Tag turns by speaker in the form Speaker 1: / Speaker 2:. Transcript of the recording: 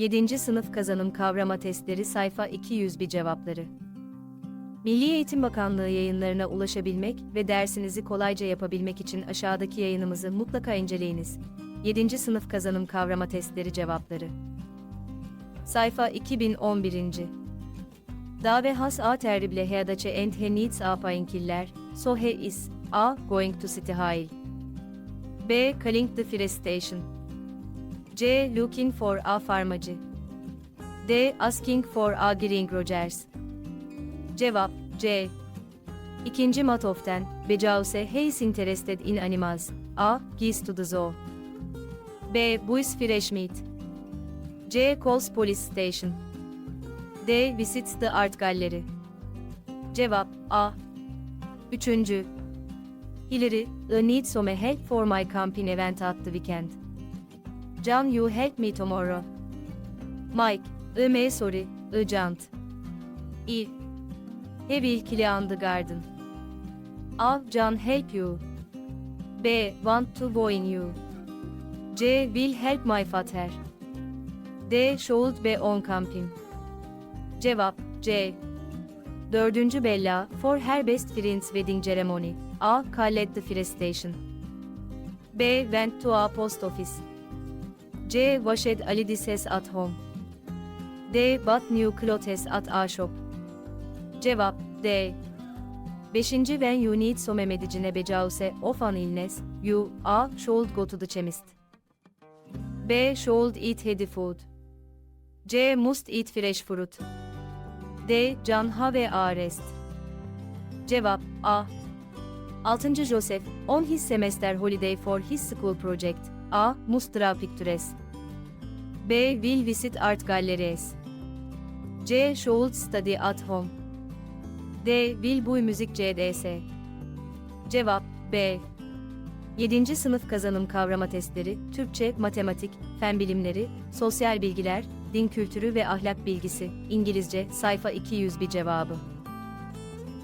Speaker 1: 7. Sınıf Kazanım Kavrama Testleri Sayfa 201 Cevapları Milli Eğitim Bakanlığı yayınlarına ulaşabilmek ve dersinizi kolayca yapabilmek için aşağıdaki yayınımızı mutlaka inceleyiniz. 7. Sınıf Kazanım Kavrama Testleri Cevapları Sayfa 2011. Da ve has a terrible headache and he needs a painkiller, so he is a going to city high. B. Calling the fire station. C. Looking for a pharmacy. D. Asking for a Green Rogers. Cevap C. İkinci matoften, Because he is interested in animals. A. Gives to the zoo. B. Buys fresh meat. C. Calls police station. D. Visits the art gallery. Cevap A. Üçüncü. Hillary, I need some help for my camping event at the weekend. John, you help me tomorrow. Mike, I may sorry, I can't. E. He will clean the garden. A. John help you. B. Want to join you. C. Will help my father. D. Should be on camping. Cevap C. Dördüncü Bella, for her best friend's wedding ceremony. A. Call at the fire station. B. Went to a post office. C. Washed Ali at home. D. Bought new clothes at a shop. Cevap D. Beşinci When you need some medicine because of an illness, you A. Should go to the chemist. B. Should eat healthy food. C. Must eat fresh fruit. D. Can have a rest. Cevap A. 6. Joseph, on his semester holiday for his school project. A. Must draw pictures. B. Will visit art galleries. C. Should study at home. D. Will buy müzik CDS. Cevap B. 7. sınıf kazanım kavrama testleri, Türkçe, matematik, fen bilimleri, sosyal bilgiler, din kültürü ve ahlak bilgisi, İngilizce, sayfa 201 cevabı.